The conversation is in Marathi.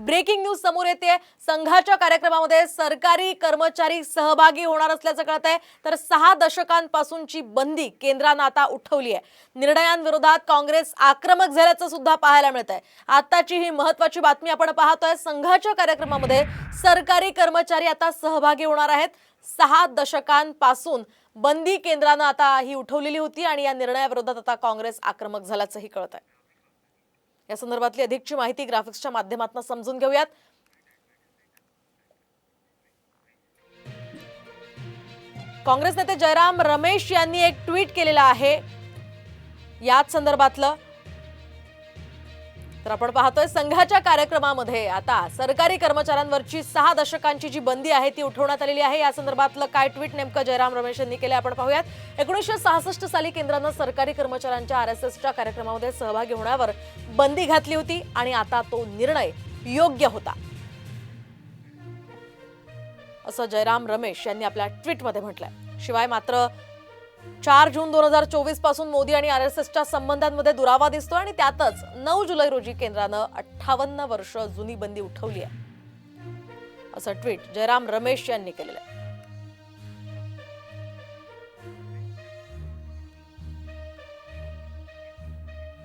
ब्रेकिंग न्यूज समोर येते संघाच्या कार्यक्रमामध्ये सरकारी कर्मचारी सहभागी होणार असल्याचं कळत आहे तर सहा दशकांपासूनची बंदी केंद्रानं आता उठवली आहे. निर्णयांविरोधात काँग्रेस आक्रमक झाल्याचं सुद्धा पाहायला मिळत आहे आताची ही महत्वाची बातमी आपण पाहतोय. संघाच्या कार्यक्रमामध्ये सरकारी कर्मचारी आता सहभागी होणार आहेत. सहा दशकांपासून बंदी केंद्रानं आता ही उठवलेली होती आणि या निर्णयाविरोधात आता काँग्रेस आक्रमक झाल्याचंही कळत आहे या संदर्भातली अधिकची माहिती ग्राफिक्सच्या माध्यमातून समजून घेऊयात. काँग्रेस नेते जयराम रमेश यांनी एक ट्विट केलेलं आहे. याच संदर्भातलं तर आपण पाहतोय संघाच्या कार्यक्रमामध्ये आता सरकारी कर्मचाऱ्यांवरची सहा दशकांची जी बंदी आहे ती उठवण्यात आलेली आहे. या संदर्भातलं काय ट्विट नेमकं जयराम रमेश यांनी केलं आपण पाहूयात. एकोणीसशे सहासष्ट साली केंद्रानं सरकारी कर्मचाऱ्यांच्या आर एस एसच्या कार्यक्रमामध्ये सहभागी होण्यावर बंदी घातली होती आणि आता तो निर्णय योग्य होता. असं जयराम रमेश यांनी आपल्या ट्विटमध्ये म्हटलंय. शिवाय मात्र चार जून दोन हजार चोवीसपासून मोदी आणि आर एस एसच्या संबंधांमध्ये दुरावा दिसतो आणि त्यातच नऊ जुलै रोजी केंद्रानं अठ्ठावन्न वर्ष जुनी बंदी उठवली आहे. असं ट्विट जयराम रमेश यांनी केलेलं आहे.